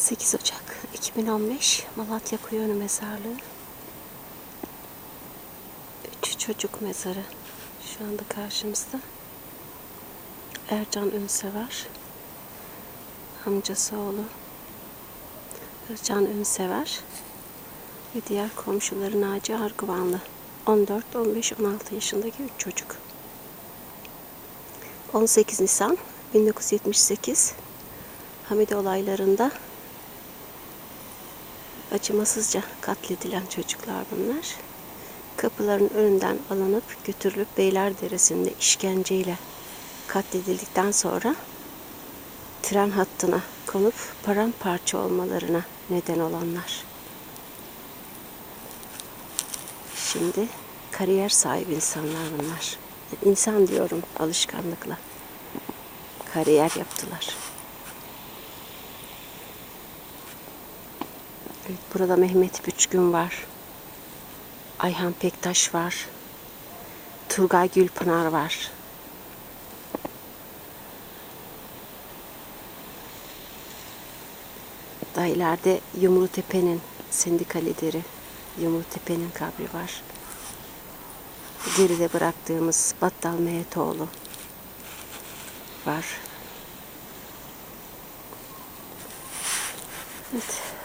8 Ocak 2015 Malatya Kuyuönü Mezarlığı. Üç çocuk mezarı şu anda karşımızda. Ercan Ünsever, amcası oğlu Ercan Ünsever ve diğer komşuları Naci Arguvanlı. 14, 15, 16 yaşındaki üç çocuk. 18 Nisan 1978 Hamide olaylarında acımasızca katledilen çocuklar bunlar. Kapıların önünden alınıp götürülüp Beylerderesi'nde işkenceyle katledildikten sonra tren hattına konup paramparça olmalarına neden olanlar. Şimdi kariyer sahibi insanlar bunlar. İnsan diyorum alışkanlıkla. Kariyer yaptılar. Evet, burada Mehmet Güçgün var. Ayhan Pektaş var. Turgay Gülpınar var. Daha ileride Yumrutepe'nin sendika lideri Yumrutepe'nin kabri var. Geride bıraktığımız Battal Mehetoğlu var. Evet.